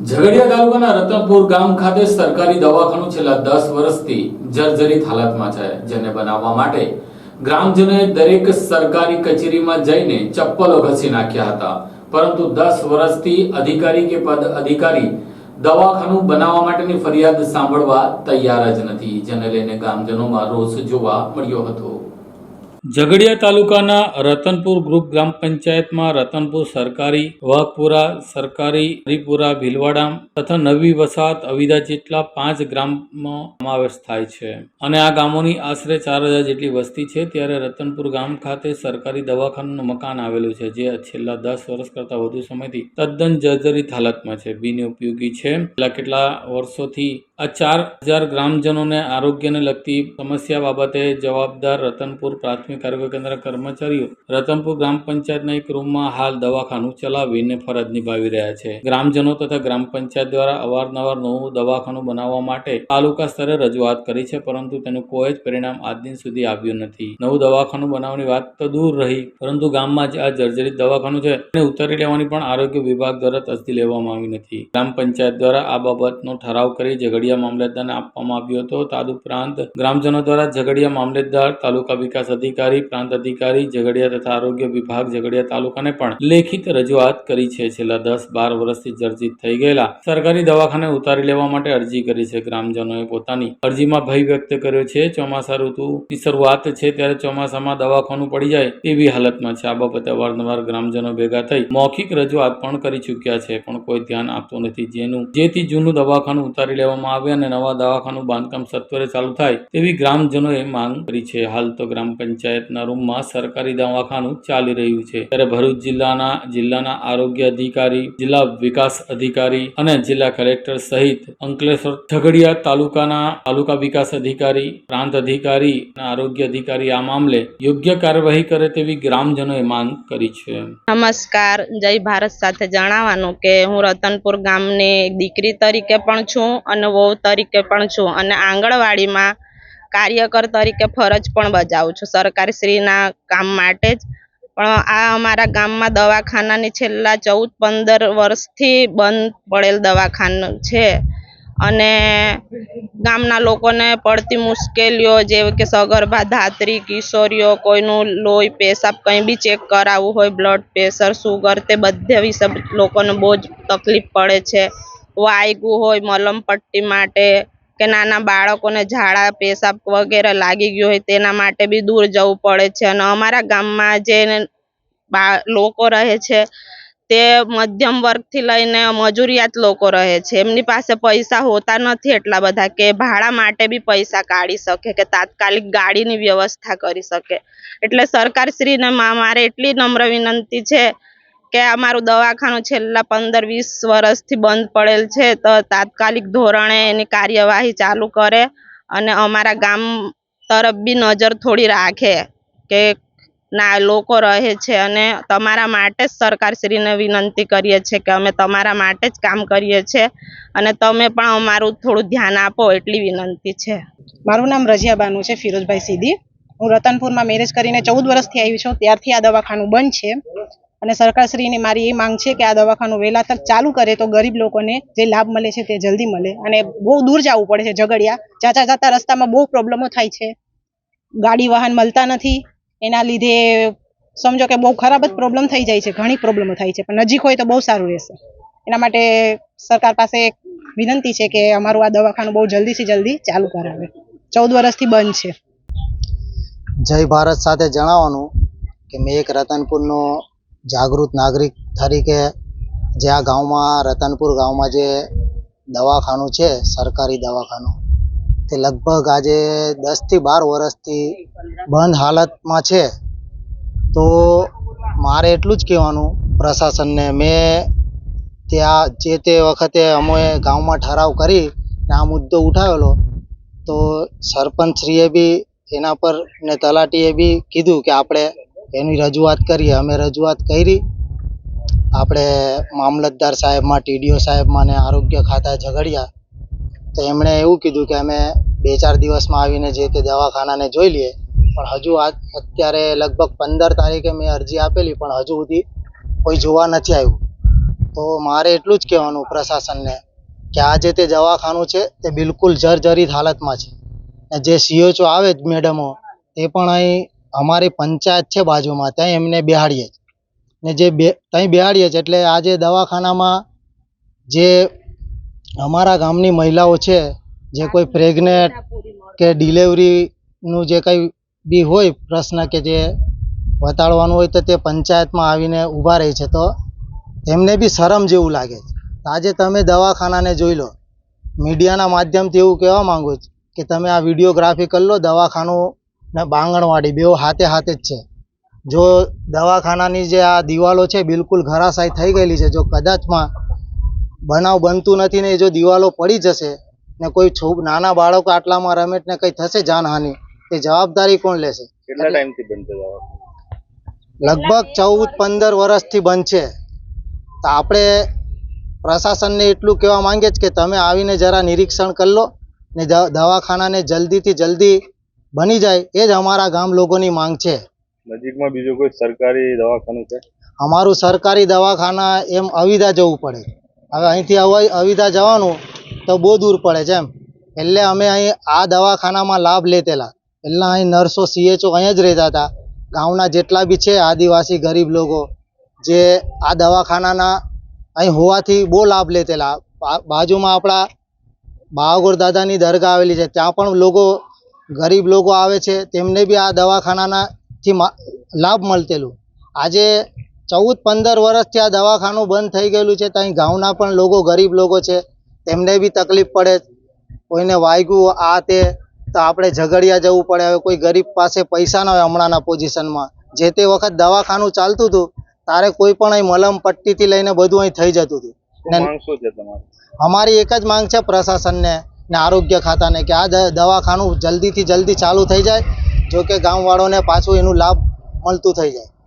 ઝઘડિયા તાલુકાના રતનપુર ગામ ખાતે સરકારી દવાખાનું છેલ્લા દસ વર્ષથી જર્જરિત હાલતમાં છે, જેને બનાવવા માટે ગ્રામજનોએ દરેક સરકારી કચેરીમાં જઈને ચપ્પલો ઘસી નાખ્યા હતા. પરંતુ દસ વર્ષથી અધિકારી કે પદ અધિકારી દવાખાનું બનાવવા માટેની ફરિયાદ સાંભળવા તૈયાર જ નથી, જેને લઈને ગામજનોમાં રોષ જોવા મળ્યો હતો. ઝઘડિયા તાલુકાના રતનપુર ગ્રુપ ગ્રામ પંચાયતમાં રતનપુર સરકારી, વાઘપુરા સરકારી, હરિપુરા ભીલવાડા તથા નવી વસાહત અવિદા જેટલા પાંચ ગ્રામનો સમાવેશ થાય છે. અને આ ગામોની આશરે ચાર હજાર જેટલી વસ્તી છે. ત્યારે રતનપુર ગામ ખાતે સરકારી દવાખાનાનું મકાન આવેલું છે, જે છેલ્લા દસ વર્ષ કરતાં વધુ સમયથી તદ્દન જર્જરિત હાલતમાં છે. બિનઉપયોગી છે. છેલ્લા કેટલા વર્ષોથી આ ચાર હજાર ગ્રામજનોને આરોગ્યને લગતી સમસ્યા બાબતે જવાબદાર રતનપુર પ્રાથમિક આરોગ્ય કેન્દ્ર કર્મચારીઓ રતનપુર ગ્રામ પંચાયતના એક રૂમમાં હાલ દવાખાનું ચલાવીને ફરજ નિભાવી રહ્યા છે. ગ્રામજનો તથા ગ્રામ પંચાયત દ્વારા અવારનવાર નવું દવાખાનું બનાવવા માટે તાલુકા સ્તરે રજૂઆત કરી છે, પરંતુ તેનું કોઈ જ પરિણામ આજ દિન સુધી આવ્યું નથી. નવું દવાખાનું બનાવવાની વાત તો દૂર રહી, પરંતુ ગામમાં જે આ જર્જરિત દવાખાનું છે તેને ઉતારી લેવાની પણ આરોગ્ય વિભાગ દ્વારા તસ્દી લેવામાં આવી નથી. ગ્રામ પંચાયત દ્વારા આ બાબતનો ઠરાવ કરી ઝઘડિયા મામલતદારને આપવામાં આવ્યો હતો. તદુપરાંત ગ્રામજનો દ્વારા ઝઘડિયા મામલતદાર તાલુકા વિકાસ અધિકારી પ્રાંત અધિકારી, ઝઘડિયા તથા આરોગ્ય વિભાગ, ઝઘડિયા તાલુકાને પણ લેખિત રજૂઆત કરી છે. છેલ્લા દસ બાર વર્ષથી જર્જિત થઈ ગયેલા સરકારી દવાખાને ઉતારી લેવા માટે અરજી કરી છે. ગ્રામજનોએ પોતાની અરજીમાં ભય વ્યક્ત કર્યો છે. ચોમાસા ઋતુની શરૂઆત છે ત્યારે ચોમાસામાં દવાખાનું પડી જાય એવી હાલતમાં છે. આ બાબતે અવારનવાર ગ્રામજનો ભેગા થઈ મૌખિક રજૂઆત પણ કરી ચૂક્યા છે. પણ કોઈ ધ્યાન આપતું નથી. જેનું જેથી જૂનું દવાખાનું ઉતારી લેવામાં આવે અને નવા દવાખાનું બાંધકામ સત્વરે ચાલુ થાય તેવી ગ્રામજનોએ માંગ કરી છે. હાલ તો ગ્રામ પંચાયતના રૂમમાં સરકારી દવાખાનું ચાલી રહ્યું છે. ત્યારે ભરૂચ જિલ્લાના જિલ્લાના આરોગ્ય અધિકારી, જિલ્લા વિકાસ અધિકારી અને જિલ્લા કલેક્ટર સહિત અંકલેશ્વર ઝઘડિયા તાલુકાના, તાલુકા વિકાસ અધિકારી, પ્રાંત અધિકારી અને આરોગ્ય અધિકારી આ મામલે યોગ્ય કાર્યવાહી કરે તેવી ગ્રામજનોએ માંગ કરી છે. નમસ્કાર. જય ભારત સાથે જણાવવાનું કે હું રતનપુર ગામની દીકરી તરીકે પણ છું અને વહુ તરીકે પણ છું અને આંગણવાડીમાં કાર્યકર તરીકે ફરજ પણ બજાવું છું. સરકારશ્રીના કામ માટે જ. પણ આ અમારા ગામમાં દવાખાનાની છેલ્લા ચૌદ પંદર વર્ષથી બંધ પડેલ દવાખાનું છે. અને ગામના લોકોને પડતી મુશ્કેલીઓ જેવી કે સગર્ભા, ધાત્રી, કિશોરીઓ, કોઈનું લોહી, પેશાબ કંઈ બી ચેક કરાવવું હોય, બ્લડ પ્રેશર, સુગર તે બધે વિશે લોકોને બહુ જ તકલીફ પડે છે. વાયગું હોય મલમ પટ્ટી માટે કે નાના બાળકોને ઝાડા, પેશાબ વગેરે લાગી ગયું હોય તેના માટે બી દૂર જવું પડે છે. અને અમારા ગામમાં જે લોકો રહે છે તે મધ્યમ વર્ગથી લઈને મજૂરિયાત લોકો રહે છે. એમની પાસે પૈસા હોતા નથી એટલા બધા કે ભાડા માટે બી પૈસા કાઢી શકે કે તાત્કાલિક ગાડીની વ્યવસ્થા કરી શકે. એટલે સરકારશ્રીને મારે એટલી નમ્ર વિનંતી છે કે અમારું દવાખાનું છેલ્લા પંદર વીસ વર્ષથી બંધ પડેલ છે, તો તાત્કાલિક ધોરણે એની કાર્યવાહી ચાલુ કરે અને અમારા ગામ તરફ બી નજર થોડી રાખે કે ના, લોકો રહે છે અને તમારા માટે જ સરકારશ્રીને વિનંતી કરીએ છીએ કે અમે તમારા માટે જ કામ કરીએ છીએ અને તમે પણ અમારું થોડું ધ્યાન આપો એટલી વિનંતી છે. મારું નામ રજિયા બાનુ છે, ફિરોજભાઈ સીધી હું રતનપુરમાં મેરેજ કરીને ચૌદ વર્ષથી આવી છું. ત્યારથી આ દવાખાનું બંધ છે. અને સરકારશ્રીની મારી એ માંગ છે કે આ દવાખાનું વહેલા તક ચાલુ કરે તો ગરીબ લોકોને જે લાભ મળે છે તે જલ્દી મળે. અને બહુ દૂર જવું પડે છે, ઝઘડિયા. જાતા જાતા રસ્તામાં બહુ પ્રોબ્લેમો થાય છે. ગાડી વાહન મળતા નથી. એના લીધે સમજો કે બહુ ખરાબ જ પ્રોબ્લેમ થઈ જાય છે, ઘણી પ્રોબ્લેમો થાય છે. પણ નજીક હોય તો બહુ સારું રહેશે. એના માટે સરકાર પાસે વિનંતી છે કે અમારું આ દવાખાનું બહુ જલ્દીથી જલ્દી ચાલુ કરાવે. ચૌદ વર્ષથી બંધ છે. જય ભારત સાથે જણાવવાનું કે મેં એક રતનપુરનો જાગૃત નાગરિક તરીકે જે આ ગામમાં, રતનપુર ગામમાં જે દવાખાનું છે, સરકારી દવાખાનું, તે લગભગ આજે દસથી બાર વર્ષથી બંધ હાલતમાં છે. તો મારે એટલું જ કહેવાનું પ્રશાસનને, મેં ત્યાં જે તે વખતે અમે ગામમાં ઠરાવ કરી ને આ મુદ્દો ઉઠાવેલો, તો સરપંચશ્રીએ બી એના પર ને તલાટીએ બી કીધું કે આપણે એની રજૂઆત કરીએ અમે રજૂઆત કરી. આપણે મામલતદાર સાહેબમાં, ટીડીઓ સાહેબમાં ને આરોગ્ય ખાતા ઝઘડ્યા. તો એમણે એવું કીધું કે અમે બે ચાર દિવસમાં આવીને જે તે દવાખાનાને જોઈ લઈએ. પણ હજુ આ અત્યારે લગભગ પંદર તારીખે મેં અરજી આપેલી, પણ હજુ સુધી કોઈ જોવા નથી આવ્યું. તો મારે એટલું જ કહેવાનું પ્રશાસનને કે આ જે તે દવાખાનું છે, તે બિલકુલ જર્જરિત હાલતમાં છે. જે સીઓચો આવે જ મેડમો, તે પણ અહીં અમારી પંચાયત છે બાજુમાં, ત્યાં એમને બેહાડીએ જ ને જે બે ત્યાં બેહાડીએ છીએ એટલે આજે દવાખાનામાં જે અમારા ગામની મહિલાઓ છે, જે કોઈ પ્રેગ્નેન્ટ કે ડિલેવરીનું જે કંઈ બી હોય પ્રશ્ન કે જે વતાડવાનું હોય તો તે પંચાયતમાં આવીને ઊભા રહે છે, તો એમને બી શરમ જેવું લાગે છે. આજે તમે દવાખાનાને જોઈ લો. મીડિયાના માધ્યમથી એવું કહેવા માંગુ છું કે તમે આ વિડીયોગ્રાફી કરી લો, દવાખાનું ને બાંગણવાડી બેઉ હાથે હાથે જ છે. જો દવાખાનાની જે આ દિવાલો છે બિલકુલ ઘરાશાય થઈ ગયેલી છે જો કદાચમાં બનાવ બનતું નથી ને જો દિવાલો પડી જશે ને કોઈ છોક નાના બાળકો આટલામાં રમે ને કંઈ થશે જાનહાનિ તે જવાબદારી કોણ લેશે? કેટલા ટાઈમથી બંધ લગભગ ચૌદ પંદર વર્ષથી બંધ છે તો આપણે પ્રશાસનને એટલું કહેવા માંગીએ છીએ કે તમે આવીને જરા નિરીક્ષણ કરી લો ને દવાખાનાને જલ્દીથી જલ્દી બની જાય એ જ અમારા ગામ લોકોની માંગ છે. નજીકમાં બીજું કોઈ સરકારી દવાખાનું છે? અમારું સરકારી દવાખાના એમ અવિધા જવું પડે. હવે અહીંથી અવ- અવિધા જવાનું તો બહુ દૂર પડે છે એમ. એટલે અમે અહીં આ દવાખાનામાં લાભ લેતેલા. એટલે અહીં નર્સો સીએચઓ અહીં જ રહેતા હતા. ગામના જેટલા બી છે આદિવાસી ગરીબ લોકો જે આ દવાખાનાના અહીં હોવાથી બહુ લાભ લેતેલા. બાજુમાં આપણા બાવાગોર દાદાની દરગાહ આવેલી છે. ત્યાં પણ લોકો ગરીબ લોકો આવે છે તેમને બી આ દવાખાનાનાથી લાભ મળતેલું. આજે ચૌદ પંદર વર્ષથી આ દવાખાનું બંધ થઈ ગયેલું છે ત્યાં ગામના પણ લોકો ગરીબ લોકો છે તેમને બી તકલીફ પડે કોઈને વાગ્યું આ તે તો આપણે ઝઘડિયા જવું પડે હવે કોઈ ગરીબ પાસે પૈસા ના હોય હમણાંના પોઝિશનમાં. જે તે વખત દવાખાનું ચાલતું હતું તારે કોઈ પણ અહીં મલમ પટ્ટીથી લઈને બધું અહીં થઈ જતું હતું. અમારી એક જ માંગ છે પ્રશાસનને ને આરોગ્ય ખાતાને કે આ દવાખાનું જલ્દીથી જલ્દી ચાલુ થઈ જાય જો કે ગામવાળોને પાછું એનું લાભ મળતું થઈ જાય.